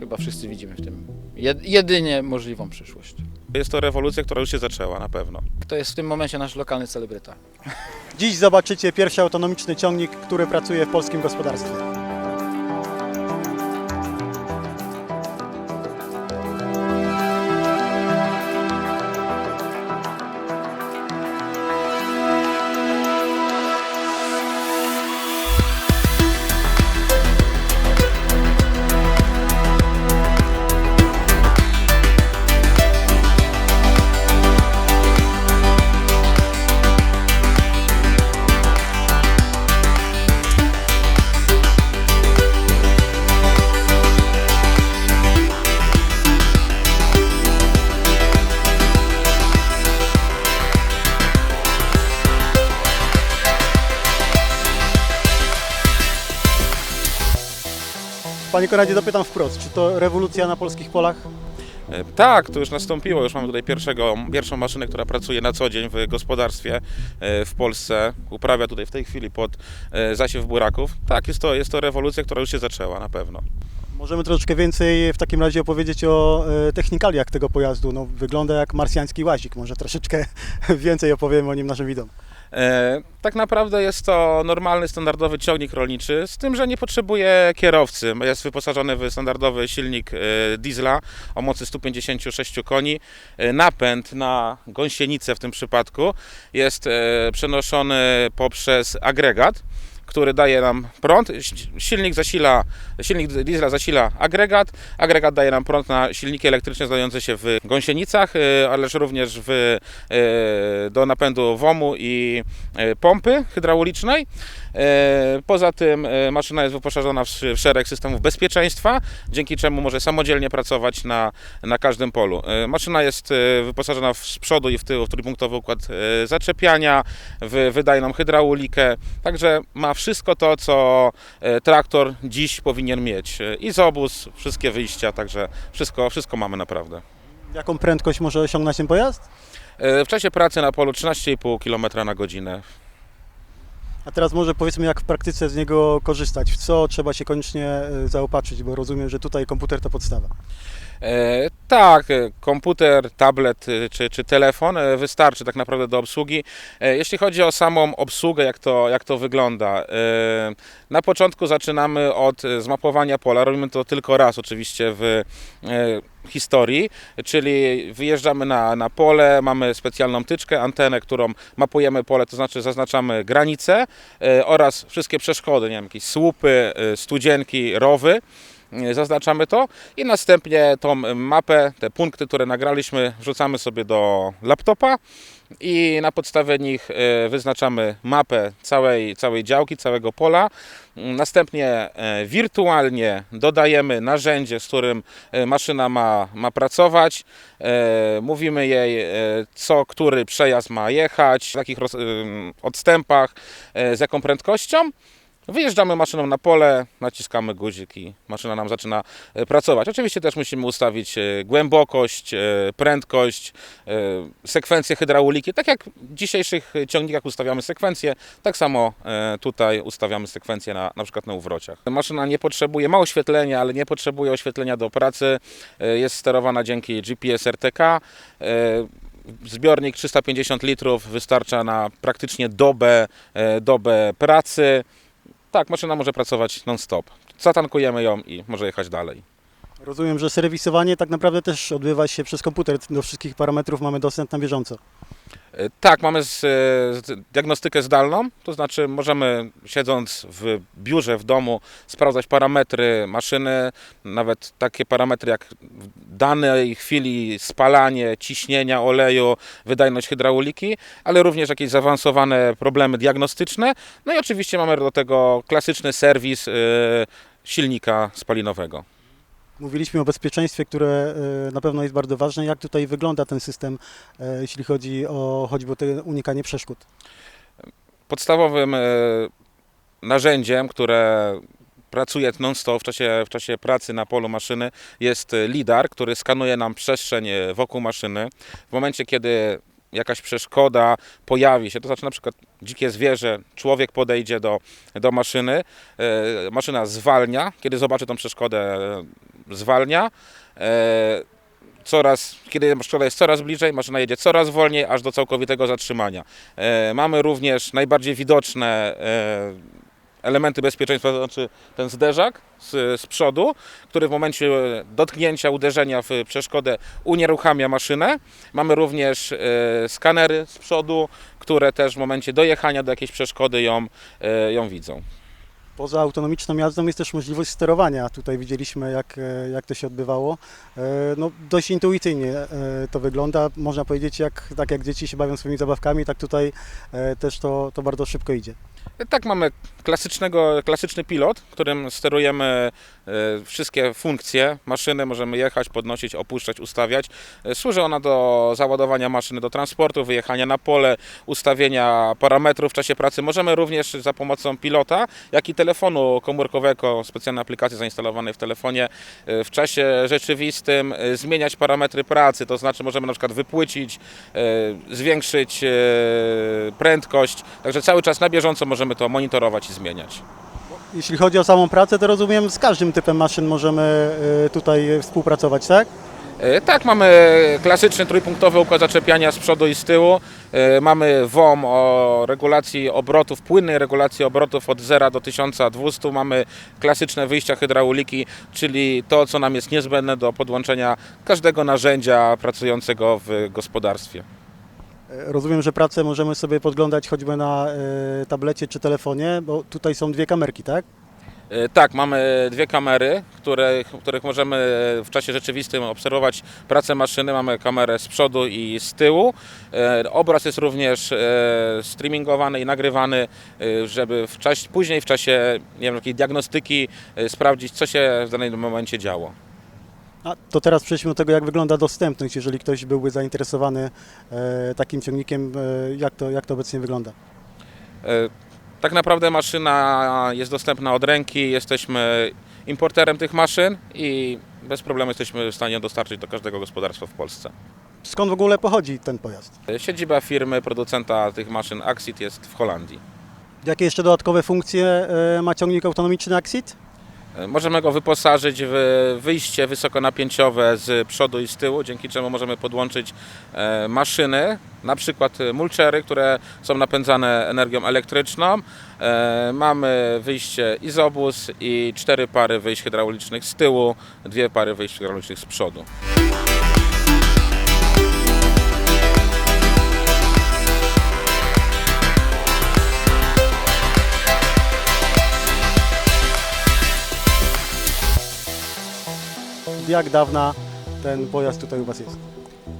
chyba wszyscy widzimy w tym jed- jedynie możliwą przyszłość. Jest to rewolucja, która już się zaczęła na pewno. To jest w tym momencie nasz lokalny celebryta. Dziś zobaczycie pierwszy autonomiczny ciągnik, który pracuje w polskim gospodarstwie. Panie Konradzie, dopytam wprost, czy to rewolucja na polskich polach? E, Tak, to już nastąpiło. Już mamy tutaj pierwszego, pierwszą maszynę, która pracuje na co dzień w gospodarstwie e, w Polsce. Uprawia tutaj w tej chwili pod e, zasiew buraków. Tak, jest to, jest to rewolucja, która już się zaczęła na pewno. Możemy troszeczkę więcej w takim razie opowiedzieć o technikaliach tego pojazdu. No, wygląda jak marsjański łazik. Może troszeczkę więcej opowiemy o nim naszym widzom. E, tak naprawdę jest to normalny, standardowy ciągnik rolniczy, z tym, że nie potrzebuje kierowcy. Jest wyposażony w standardowy silnik e, diesla o mocy 156 koni. E, napęd na gąsienicę w tym przypadku jest przenoszony poprzez agregat który daje nam prąd. Silnik zasila, silnik diesla zasila agregat. Agregat daje nam prąd na silniki elektryczne znajdujące się w gąsienicach, e, ależ również w, e, do napędu WOMU i e, pompy hydraulicznej. Poza tym maszyna jest wyposażona w sz- w szereg systemów bezpieczeństwa, dzięki czemu może samodzielnie pracować na, na każdym polu. Maszyna jest wyposażona z przodu i w tył w trójpunktowy układ zaczepiania, w wydajną hydraulikę, także ma wszystko to, co e, traktor dziś powinien mieć. E, Izobus, wszystkie wyjścia, także wszystko, wszystko mamy naprawdę. Jaką prędkość może osiągnąć ten pojazd? E, W czasie pracy na polu 13,5 km na godzinę. A teraz może powiedzmy, jak w praktyce z niego korzystać. W co trzeba się koniecznie zaopatrzyć, bo rozumiem, że tutaj komputer to podstawa. E, tak, e, komputer, tablet e, czy, czy telefon wystarczy tak naprawdę do obsługi. Jeśli chodzi o samą obsługę, jak to, jak to wygląda, na początku zaczynamy od zmapowania pola. Robimy to tylko raz oczywiście w historii, czyli wyjeżdżamy na, na pole, mamy specjalną tyczkę, antenę, którą mapujemy pole, to znaczy zaznaczamy granice oraz wszystkie przeszkody, nie wiem, jakieś słupy, studzienki, rowy. Zaznaczamy to i następnie tą mapę, te punkty, które nagraliśmy, wrzucamy sobie do laptopa i na podstawie nich e, wyznaczamy mapę całej, całej działki, całego pola. Następnie e, wirtualnie dodajemy narzędzie, z którym e, maszyna ma, ma pracować. Mówimy jej, co który przejazd ma jechać, w jakich odstępach, z jaką prędkością. Wyjeżdżamy maszyną na pole, naciskamy guzik i maszyna nam zaczyna e, pracować. Oczywiście też musimy ustawić e, głębokość, e, prędkość, sekwencję hydrauliki. Tak jak w dzisiejszych ciągnikach ustawiamy sekwencję, tak samo tutaj ustawiamy sekwencję na, na przykład na uwrociach. Maszyna nie potrzebuje, ma oświetlenie, ale nie potrzebuje oświetlenia do pracy. Jest sterowana dzięki GPS RTK. Zbiornik 350 litrów wystarcza na praktycznie dobę, dobę pracy. Tak, maszyna może pracować non-stop. Zatankujemy ją i może jechać dalej. Rozumiem, że serwisowanie tak naprawdę też odbywa się przez komputer. Do wszystkich parametrów mamy dostęp na bieżąco. E, Tak, mamy z, e, z, diagnostykę zdalną, to znaczy możemy siedząc w biurze, w domu sprawdzać parametry maszyny, nawet takie parametry jak w danej chwili spalanie, ciśnienia oleju, wydajność hydrauliki, ale również jakieś zaawansowane problemy diagnostyczne. No i oczywiście mamy do tego klasyczny serwis e, silnika spalinowego. Mówiliśmy o bezpieczeństwie, które e, na pewno jest bardzo ważne. Jak tutaj wygląda ten system, e, jeśli chodzi o choćby o unikanie przeszkód? podstawowym e, narzędziem, które pracuje non-stop w czasie, w czasie pracy na polu maszyny jest lidar, który skanuje nam przestrzeń wokół maszyny. W momencie, kiedy jakaś przeszkoda pojawi się, to znaczy na przykład dzikie zwierzę, człowiek podejdzie do, do maszyny, maszyna zwalnia, kiedy zobaczy tą przeszkodę, zwalnia. E, Coraz, kiedy szkoda jest coraz bliżej, maszyna jedzie coraz wolniej, aż do całkowitego zatrzymania. E, Mamy również najbardziej widoczne e, elementy bezpieczeństwa, to znaczy ten zderzak z, z przodu, który w momencie dotknięcia, uderzenia w przeszkodę unieruchamia maszynę. Mamy również e, skanery z przodu, które też w momencie dojechania do jakiejś przeszkody ją, e, ją widzą. Poza autonomiczną jazdą jest też możliwość sterowania. Tutaj widzieliśmy, jak, e, jak to się odbywało. E, No, dość intuicyjnie e, to wygląda. Można powiedzieć, jak, tak jak dzieci się bawią swoimi zabawkami, tak tutaj też to, to bardzo szybko idzie. Tak, mamy klasycznego, klasyczny pilot, którym sterujemy e, wszystkie funkcje maszyny. Możemy jechać, podnosić, opuszczać, ustawiać. E, Służy ona do załadowania maszyny do transportu, wyjechania na pole, ustawienia parametrów w czasie pracy. Możemy również za pomocą pilota, jak i telefonu komórkowego, specjalnej aplikacji zainstalowanej w telefonie, e, w czasie rzeczywistym zmieniać parametry pracy. To znaczy możemy na przykład wypłycić, zwiększyć prędkość. Także cały czas na bieżąco możemy to monitorować i zmieniać. Jeśli chodzi o samą pracę, to rozumiem, z każdym typem maszyn możemy e, tutaj współpracować, tak? E, Tak, mamy klasyczny trójpunktowy układ zaczepiania z przodu i z tyłu. E, Mamy WOM o regulacji obrotów, płynnej regulacji obrotów od 0 do 1200. Mamy klasyczne wyjścia hydrauliki, czyli to, co nam jest niezbędne do podłączenia każdego narzędzia pracującego w gospodarstwie. E, Rozumiem, że pracę możemy sobie podglądać choćby na e, tablecie czy telefonie, bo tutaj są dwie kamerki, tak? E, Tak, mamy dwie kamery, które, w których możemy w czasie rzeczywistym obserwować pracę maszyny. Mamy kamerę z przodu i z tyłu. E, Obraz jest również e, streamingowany i nagrywany, e, żeby w czasie, później w czasie nie wiem, diagnostyki e, sprawdzić, co się w danym momencie działo. A to teraz przejdźmy do tego, jak wygląda dostępność, jeżeli ktoś byłby zainteresowany e, takim ciągnikiem, e, jak, to, jak to obecnie wygląda. E, Tak naprawdę maszyna jest dostępna od ręki, jesteśmy importerem tych maszyn i bez problemu jesteśmy w stanie dostarczyć do każdego gospodarstwa w Polsce. Skąd w ogóle pochodzi ten pojazd? Siedziba firmy producenta tych maszyn Axit jest w Holandii. Jakie jeszcze dodatkowe funkcje e, ma ciągnik autonomiczny Axit? Możemy go wyposażyć w wyjście wysokonapięciowe z przodu i z tyłu, dzięki czemu możemy podłączyć e, maszyny, na przykład mulczery, które są napędzane energią elektryczną. E, Mamy wyjście izobus i cztery pary wyjść hydraulicznych z tyłu, dwie pary wyjść hydraulicznych z przodu. Jak dawna ten pojazd tutaj u Was jest?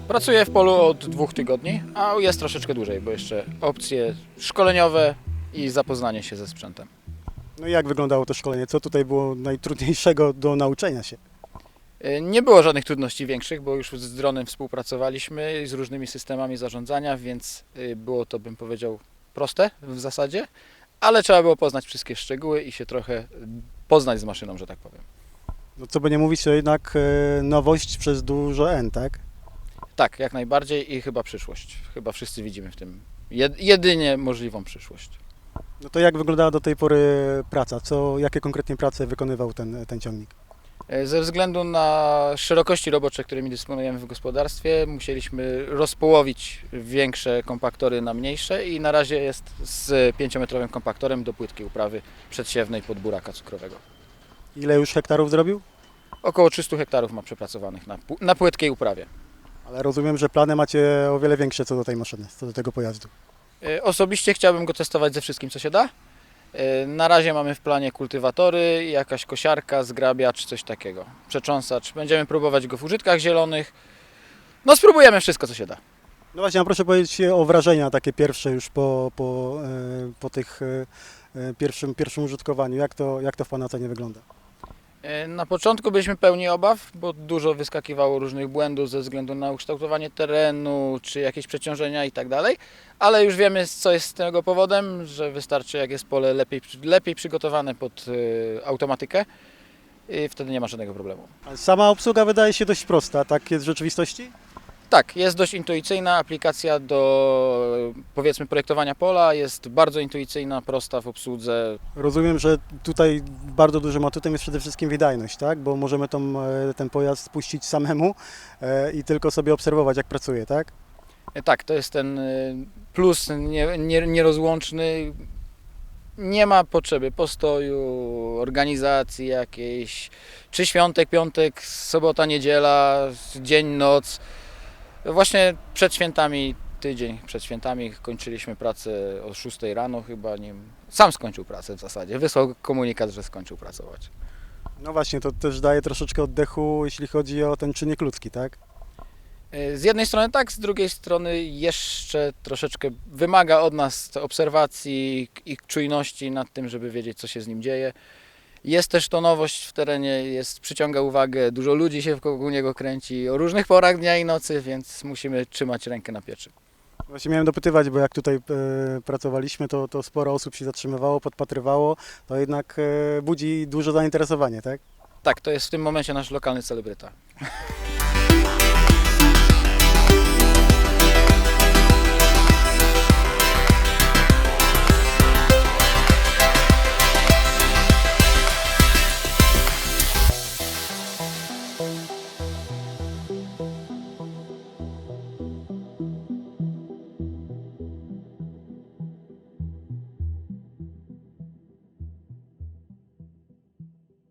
Pracuję w polu od dwóch tygodni, a jest troszeczkę dłużej, bo jeszcze opcje szkoleniowe i zapoznanie się ze sprzętem. No i jak wyglądało to szkolenie? Co tutaj było najtrudniejszego do nauczenia się? Y, Nie było żadnych trudności większych, bo już z dronem współpracowaliśmy z różnymi systemami zarządzania, więc y, było to, bym powiedział, proste w zasadzie, ale trzeba było poznać wszystkie szczegóły i się trochę y, poznać z maszyną, że tak powiem. No co by nie mówić, to jednak e, nowość przez dużo N, tak? Tak, jak najbardziej i chyba przyszłość. Chyba wszyscy widzimy w tym jed- jedynie możliwą przyszłość. No to jak wyglądała do tej pory praca? Co, jakie konkretnie prace wykonywał ten, ten ciągnik? E, Ze względu na szerokości robocze, którymi dysponujemy w gospodarstwie, musieliśmy rozpołowić większe kompaktory na mniejsze i na razie jest z 5-metrowym kompaktorem do płytkiej uprawy przedsiewnej pod buraka cukrowego. Ile już hektarów zrobił? Około 300 hektarów ma przepracowanych na, pu- na płytkiej uprawie. Ale rozumiem, że plany macie o wiele większe co do tej maszyny, co do tego pojazdu. E, Osobiście chciałbym go testować ze wszystkim, co się da. E, Na razie mamy w planie kultywatory, jakaś kosiarka, zgrabiacz, coś takiego. Przecząsacz. Będziemy próbować go w użytkach zielonych. No spróbujemy wszystko, co się da. No właśnie, a proszę powiedzieć o wrażenia takie pierwsze już po, po, e, po tych e, e, pierwszym, pierwszym użytkowaniu. Jak to, jak to w Pana ocenie wygląda? E, Na początku byliśmy pełni obaw, bo dużo wyskakiwało różnych błędów ze względu na ukształtowanie terenu, czy jakieś przeciążenia i tak ale już wiemy, co jest z tego powodem, że wystarczy, jak jest pole lepiej, lepiej przygotowane pod e, automatykę i wtedy nie ma żadnego problemu. Sama obsługa wydaje się dość prosta, tak jest w rzeczywistości? Tak, jest dość intuicyjna aplikacja do powiedzmy projektowania pola, jest bardzo intuicyjna, prosta w obsłudze. Rozumiem, że tutaj bardzo dużym atutem jest przede wszystkim wydajność, tak? Bo możemy tą, e, ten pojazd spuścić samemu e, i tylko sobie obserwować, jak pracuje, tak? Tak, to jest ten plus nie, nie, nierozłączny. Nie ma potrzeby postoju, organizacji jakiejś, czy świątek, piątek, sobota, niedziela, dzień, noc. Właśnie przed świętami, tydzień przed świętami kończyliśmy pracę o 6 rano chyba. Nie, wiem. sam skończył pracę w zasadzie, wysłał komunikat, że skończył pracować. No właśnie, to też daje troszeczkę oddechu, jeśli chodzi o ten czynnik ludzki, tak? Y, Z jednej strony tak, z drugiej strony jeszcze troszeczkę wymaga od nas obserwacji i czujności nad tym, żeby wiedzieć, co się z nim dzieje. Jest też to nowość w terenie, jest, przyciąga uwagę, dużo ludzi się wokół niego kręci o różnych porach dnia i nocy, więc musimy trzymać rękę na pieczy. Właśnie miałem dopytywać, bo jak tutaj e, pracowaliśmy, to, to sporo osób się zatrzymywało, podpatrywało, to jednak e, budzi duże zainteresowanie, tak? Tak, to jest w tym momencie nasz lokalny celebryta.